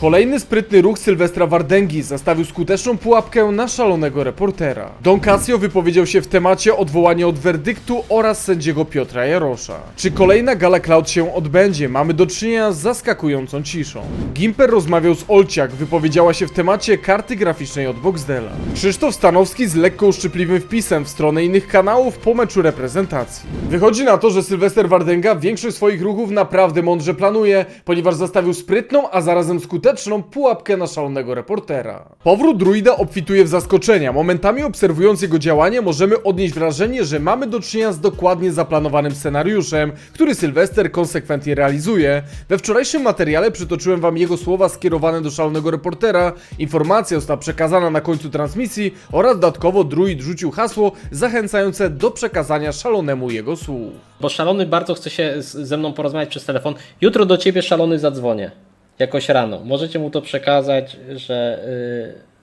Kolejny sprytny ruch Sylwestra Wardęgi zastawił skuteczną pułapkę na szalonego reportera. Don Casio wypowiedział się w temacie odwołania od werdyktu oraz sędziego Piotra Jarosza. Czy kolejna gala Cloud się odbędzie? Mamy do czynienia z zaskakującą ciszą. Gimper rozmawiał z Olciak, wypowiedziała się w temacie karty graficznej od Boxdela. Krzysztof Stanowski z lekko uszczypliwym wpisem w stronę innych kanałów po meczu reprezentacji. Wychodzi na to, że Sylwester Wardęga większość swoich ruchów naprawdę mądrze planuje, ponieważ zastawił sprytną, a zarazem skuteczną pułapkę na szalonego reportera. Powrót druida obfituje w zaskoczenia. Momentami obserwując jego działanie możemy odnieść wrażenie, że mamy do czynienia z dokładnie zaplanowanym scenariuszem, który Sylwester konsekwentnie realizuje. We wczorajszym materiale przytoczyłem wam jego słowa skierowane do szalonego reportera, informacja została przekazana na końcu transmisji oraz dodatkowo druid rzucił hasło zachęcające do przekazania szalonemu jego słów. Bo szalony bardzo chce się ze mną porozmawiać przez telefon. Jutro do ciebie szalony zadzwonię. Jakoś rano. Możecie mu to przekazać, że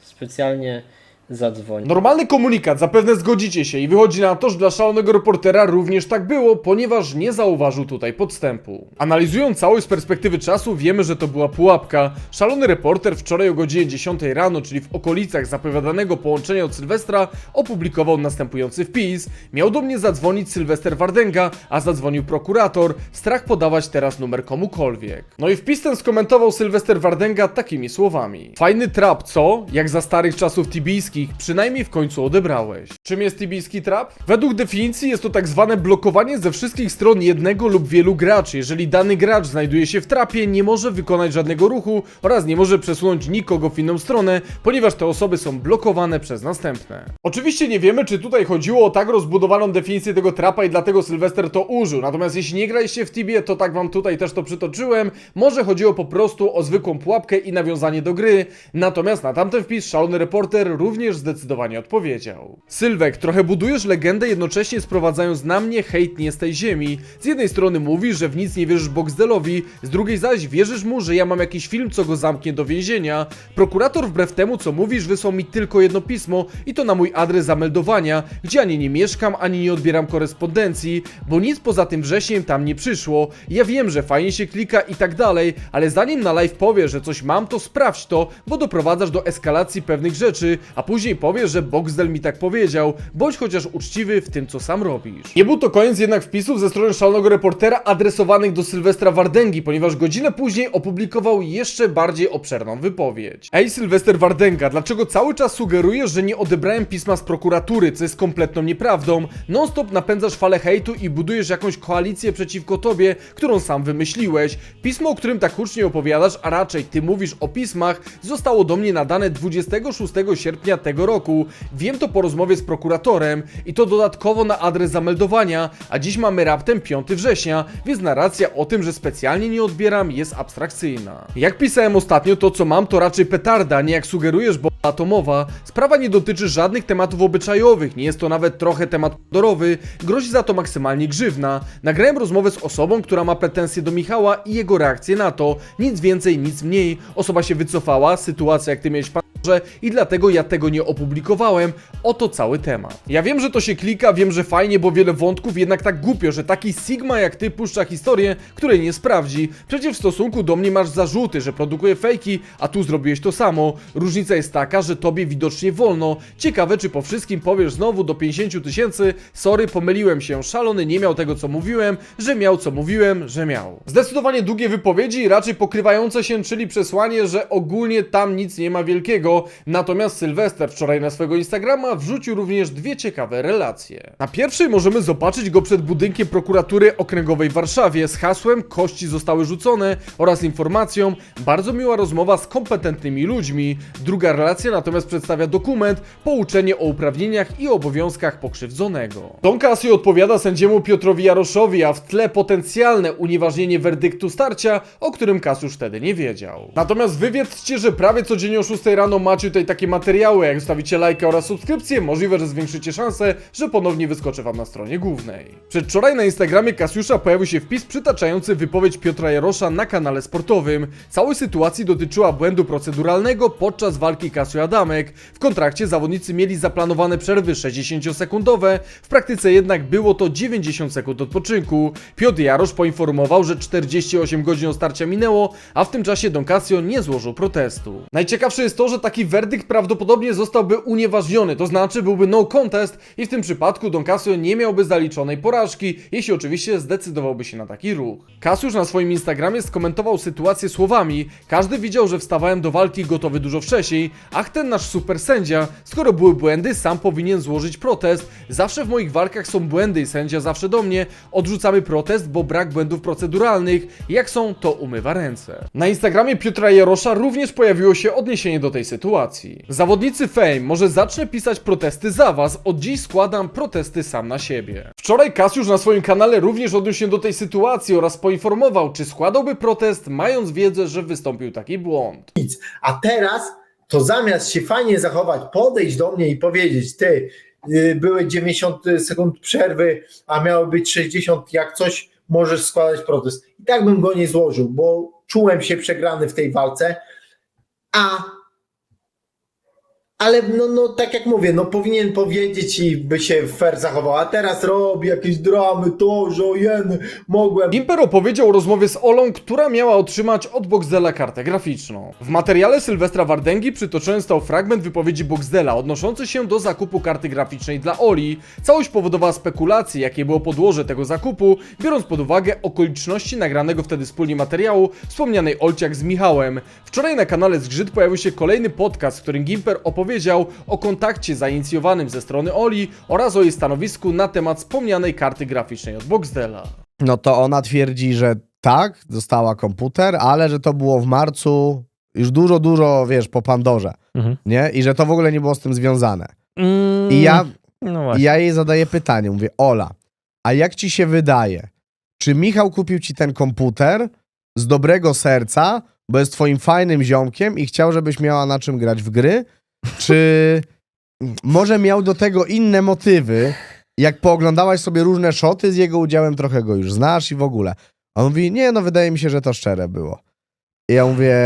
y, specjalnie zadzwoni. Normalny komunikat, zapewne zgodzicie się i wychodzi na to, że dla szalonego reportera również tak było, ponieważ nie zauważył tutaj podstępu. Analizując całość z perspektywy czasu, wiemy, że to była pułapka. Szalony reporter wczoraj o godzinie 10 rano, czyli w okolicach zapowiadanego połączenia od Sylwestra, opublikował następujący wpis. Miał do mnie zadzwonić Sylwester Wardęga, a zadzwonił prokurator. Strach podawać teraz numer komukolwiek. No i wpis ten skomentował Sylwester Wardęga takimi słowami. Fajny trap, co? Jak za starych czasów tibijskich, przynajmniej w końcu odebrałeś. Czym jest tibijski trap? Według definicji jest to tak zwane blokowanie ze wszystkich stron jednego lub wielu graczy. Jeżeli dany gracz znajduje się w trapie, nie może wykonać żadnego ruchu oraz nie może przesunąć nikogo w inną stronę, ponieważ te osoby są blokowane przez następne. Oczywiście nie wiemy, czy tutaj chodziło o tak rozbudowaną definicję tego trapa i dlatego Sylwester to użył. Natomiast jeśli nie graliście w Tibie, to tak wam tutaj też to przytoczyłem. Może chodziło po prostu o zwykłą pułapkę i nawiązanie do gry. Natomiast na tamten wpis szalony reporter również zdecydowanie odpowiedział. Sylwek, trochę budujesz legendę, jednocześnie sprowadzając na mnie hejt nie z tej ziemi. Z jednej strony mówisz, że w nic nie wierzysz Boxdelowi, z drugiej zaś wierzysz mu, że ja mam jakiś film, co go zamknie do więzienia. Prokurator wbrew temu, co mówisz, wysłał mi tylko jedno pismo i to na mój adres zameldowania, gdzie ani nie mieszkam, ani nie odbieram korespondencji, bo nic poza tym wrześniem tam nie przyszło. Ja wiem, że fajnie się klika i tak dalej, ale zanim na live powiesz, że coś mam, to sprawdź to, bo doprowadzasz do eskalacji pewnych rzeczy, a później powiesz, że Boxdel mi tak powiedział, bądź chociaż uczciwy w tym, co sam robisz. Nie był to koniec jednak wpisów ze strony szalonego reportera adresowanych do Sylwestra Wardęgi, ponieważ godzinę później opublikował jeszcze bardziej obszerną wypowiedź. Ej, Sylwester Wardęga, dlaczego cały czas sugerujesz, że nie odebrałem pisma z prokuratury, co jest kompletną nieprawdą? Non-stop napędzasz falę hejtu i budujesz jakąś koalicję przeciwko tobie, którą sam wymyśliłeś. Pismo, o którym tak hucznie opowiadasz, a raczej ty mówisz o pismach, zostało do mnie nadane 26 sierpnia tego roku. Wiem to po rozmowie z prokuratorem i to dodatkowo na adres zameldowania, a dziś mamy raptem 5 września, więc narracja o tym, że specjalnie nie odbieram jest abstrakcyjna. Jak pisałem ostatnio, to co mam to raczej petarda, nie jak sugerujesz, bo atomowa. Sprawa nie dotyczy żadnych tematów obyczajowych, nie jest to nawet trochę temat dorowy, grozi za to maksymalnie grzywna. Nagrałem rozmowę z osobą, która ma pretensje do Michała i jego reakcję na to. Nic więcej, nic mniej. Osoba się wycofała, sytuacja jak ty miałeś pan i dlatego ja tego nie opublikowałem. Oto cały temat. Ja wiem, że to się klika, wiem, że fajnie, bo wiele wątków, jednak tak głupio, że taki Sigma jak ty puszcza historię, której nie sprawdzi. Przecież w stosunku do mnie masz zarzuty, że produkuję fejki, a tu zrobiłeś to samo. Różnica jest taka, że tobie widocznie wolno. Ciekawe, czy po wszystkim powiesz znowu do 50 tysięcy, sorry, pomyliłem się, szalony nie miał tego, co mówiłem, że miał, co mówiłem, że miał. Zdecydowanie długie wypowiedzi, raczej pokrywające się, czyli przesłanie, że ogólnie tam nic nie ma wielkiego, natomiast Sylwester wczoraj na swojego Instagrama wrzucił również dwie ciekawe relacje. Na pierwszej możemy zobaczyć go przed budynkiem prokuratury okręgowej w Warszawie z hasłem kości zostały rzucone oraz informacją bardzo miła rozmowa z kompetentnymi ludźmi. Druga relacja natomiast przedstawia dokument pouczenie o uprawnieniach i obowiązkach pokrzywdzonego. Don Casio odpowiada sędziemu Piotrowi Jaroszowi, a w tle potencjalne unieważnienie werdyktu starcia, o którym Kasiusz wtedy nie wiedział. Natomiast wy wiedzcie, że prawie codziennie o 6 rano macie tutaj takie materiały, jak zostawicie lajka oraz subskrypcję, możliwe, że zwiększycie szanse, że ponownie wyskoczę wam na stronie głównej. Przedwczoraj na Instagramie Kasiusza pojawił się wpis przytaczający wypowiedź Piotra Jarosza na kanale sportowym. Całej sytuacji dotyczyła błędu proceduralnego podczas walki Kasiu-Adamek. W kontrakcie zawodnicy mieli zaplanowane przerwy 60-sekundowe, w praktyce jednak było to 90 sekund odpoczynku. Piotr Jarosz poinformował, że 48 godzin od starcia minęło, a w tym czasie Don Casio nie złożył protestu. Najciekawsze jest to, że taki werdykt prawdopodobnie zostałby unieważniony, to znaczy byłby no contest i w tym przypadku Don Casio nie miałby zaliczonej porażki, jeśli oczywiście zdecydowałby się na taki ruch. Kasiusz na swoim Instagramie skomentował sytuację słowami Każdy widział, że wstawałem do walki gotowy dużo wcześniej, ach ten nasz super sędzia, skoro były błędy, sam powinien złożyć protest. Zawsze w moich walkach są błędy i sędzia zawsze do mnie. Odrzucamy protest, bo brak błędów proceduralnych. Jak są, to umywa ręce. Na Instagramie Piotra Jarosza również pojawiło się odniesienie do tej sytuacji. Zawodnicy Fame, może zacznę pisać protesty za was, od dziś składam protesty sam na siebie. Wczoraj Kasiusz na swoim kanale również odniósł się do tej sytuacji oraz poinformował, czy składałby protest, mając wiedzę, że wystąpił taki błąd. A teraz to zamiast się fajnie zachować, podejść do mnie i powiedzieć, ty, y, były 90 sekund przerwy, a miało być 60, jak coś, możesz składać protest. I tak bym go nie złożył, bo czułem się przegrany w tej walce, a ale no, no tak jak mówię, no powinien powiedzieć i by się fair zachował, a teraz robi jakieś dramy, to, że ojeny, mogłem. Gimper opowiedział o rozmowie z Olą, która miała otrzymać od Boxdela kartę graficzną. W materiale Sylwestra Wardęgi przytoczony został fragment wypowiedzi Boxdela odnoszący się do zakupu karty graficznej dla Oli. Całość powodowała spekulacje, jakie było podłoże tego zakupu, biorąc pod uwagę okoliczności nagranego wtedy wspólnie materiału wspomnianej Olciak z Michałem. Wczoraj na kanale Zgrzyt pojawił się kolejny podcast, w którym Gimper opowiedział o kontakcie zainicjowanym ze strony Oli oraz o jej stanowisku na temat wspomnianej karty graficznej od Boxdela. No to ona twierdzi, że tak, dostała komputer, ale że to było w marcu już dużo, dużo, wiesz, po Pandorze, Mhm. nie? I że to w ogóle nie było z tym związane. Mm, I ja, No i właśnie. ja jej zadaję pytanie, mówię, Ola, a jak ci się wydaje, czy Michał kupił ci ten komputer z dobrego serca, bo jest twoim fajnym ziomkiem i chciał, żebyś miała na czym grać w gry, czy może miał do tego inne motywy, jak pooglądałaś sobie różne szoty z jego udziałem, trochę go już znasz i w ogóle. On mówi, nie, no wydaje mi się, że to szczere było. I ja mówię,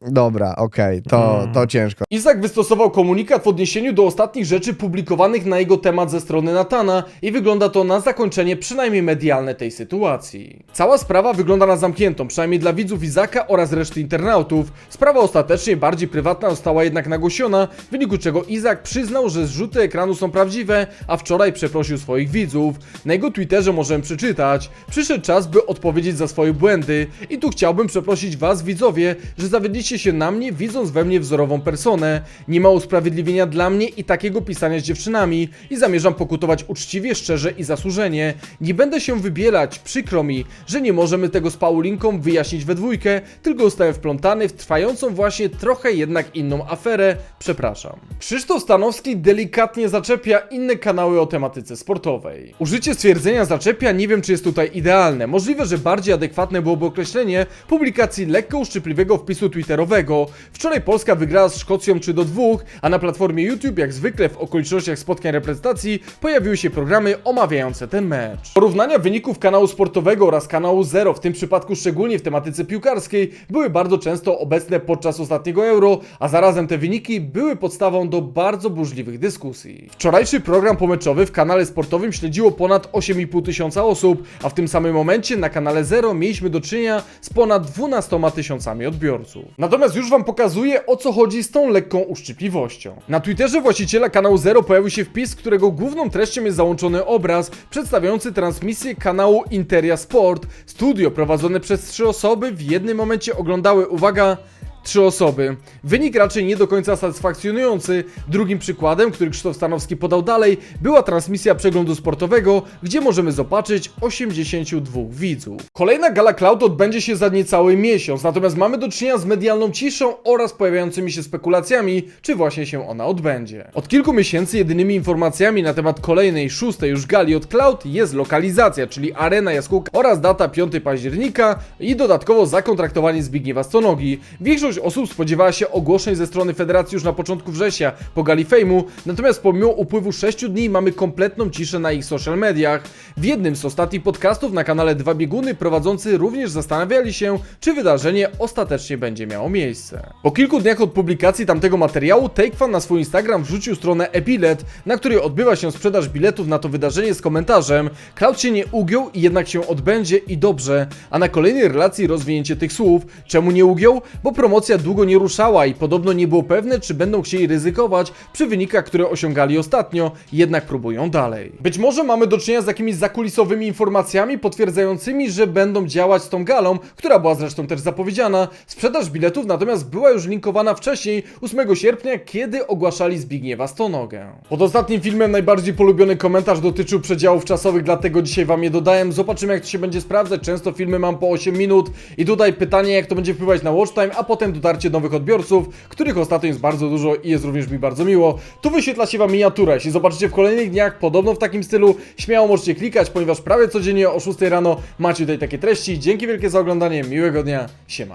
dobra, okej, to, Mm. to ciężko. Izak wystosował komunikat w odniesieniu do ostatnich rzeczy publikowanych na jego temat ze strony Natana i wygląda to na zakończenie przynajmniej medialne tej sytuacji. Cała sprawa wygląda na zamkniętą, przynajmniej dla widzów Izaka oraz reszty internautów. Sprawa ostatecznie bardziej prywatna została jednak nagłośniona, w wyniku czego Izak przyznał, że zrzuty ekranu są prawdziwe, a wczoraj przeprosił swoich widzów. Na jego Twitterze możemy przeczytać: Przyszedł czas, by odpowiedzieć za swoje błędy i tu chciałbym przeprosić was widzowie, że zawiedliście się na mnie, widząc we mnie wzorową personę. Nie ma usprawiedliwienia dla mnie i takiego pisania z dziewczynami i zamierzam pokutować uczciwie, szczerze i zasłużenie. Nie będę się wybielać, przykro mi, że nie możemy tego z Paulinką wyjaśnić we dwójkę, tylko zostałem wplątany w trwającą właśnie trochę jednak inną aferę. Przepraszam. Krzysztof Stanowski delikatnie zaczepia inne kanały o tematyce sportowej. Użycie stwierdzenia zaczepia nie wiem czy jest tutaj idealne. Możliwe, że bardziej adekwatne byłoby określenie publikacji lekko uszczypliwego wpisu twitterowego. Wczoraj Polska wygrała z Szkocją 3 do 2, a na platformie YouTube jak zwykle w okolicznościach spotkań reprezentacji pojawiły się programy omawiające ten mecz. Porównania wyników kanału sportowego oraz kanału Zero, w tym przypadku szczególnie w tematyce piłkarskiej, były bardzo często obecne podczas ostatniego Euro, a zarazem te wyniki były podstawą do bardzo burzliwych dyskusji. Wczorajszy program pomeczowy w kanale sportowym śledziło ponad 8,5 tysiąca osób, a w tym samym momencie na kanale Zero mieliśmy do czynienia z ponad 12 tysiącami odbiorców. Natomiast już wam pokazuję o co chodzi z tą lekką uszczypliwością. Na Twitterze właściciela kanału Zero pojawił się wpis, którego główną treścią jest załączony obraz przedstawiający transmisję kanału Interia Sport. Studio prowadzone przez trzy osoby w jednym momencie oglądały, uwaga, Trzy osoby. Wynik raczej nie do końca satysfakcjonujący. Drugim przykładem, który Krzysztof Stanowski podał dalej, była transmisja przeglądu sportowego, gdzie możemy zobaczyć 82 widzów. Kolejna gala Cloud odbędzie się za niecały miesiąc, natomiast mamy do czynienia z medialną ciszą oraz pojawiającymi się spekulacjami, czy właśnie się ona odbędzie. Od kilku miesięcy jedynymi informacjami na temat kolejnej, szóstej już gali od Cloud jest lokalizacja, czyli Arena Jaskółka oraz data 5 października i dodatkowo zakontraktowanie Zbigniewa Stonogi. Większość Większość osób spodziewała się ogłoszeń ze strony federacji już na początku września po gali fejmu, natomiast pomimo upływu 6 dni mamy kompletną ciszę na ich social mediach. W jednym z ostatnich podcastów na kanale Dwa Bieguny prowadzący również zastanawiali się, czy wydarzenie ostatecznie będzie miało miejsce. Po kilku dniach od publikacji tamtego materiału TakeFan na swój Instagram wrzucił stronę eBilet, na której odbywa się sprzedaż biletów na to wydarzenie z komentarzem Cloud się nie ugiął i jednak się odbędzie i dobrze, a na kolejnej relacji rozwinięcie tych słów. Czemu nie ugiął? Bo promocja długo nie ruszała i podobno nie było pewne, czy będą chcieli ryzykować przy wynikach, które osiągali ostatnio, jednak próbują dalej. Być może mamy do czynienia z jakimiś zakulisowymi informacjami potwierdzającymi, że będą działać z tą galą, która była zresztą też zapowiedziana. Sprzedaż biletów natomiast była już linkowana wcześniej, 8 sierpnia, kiedy ogłaszali Zbigniewa Stonogę. Pod ostatnim filmem najbardziej polubiony komentarz dotyczył przedziałów czasowych, dlatego dzisiaj wam je dodałem. Zobaczymy jak to się będzie sprawdzać. Często filmy mam po 8 minut i tutaj pytanie jak to będzie wpływać na watch time, a potem dotarcie nowych odbiorców, których ostatnio jest bardzo dużo i jest również mi bardzo miło. Tu wyświetla się wam miniatura. Jeśli zobaczycie w kolejnych dniach podobno w takim stylu, śmiało możecie klikać, ponieważ prawie codziennie o 6 rano macie tutaj takie treści. Dzięki wielkie za oglądanie, miłego dnia, siema.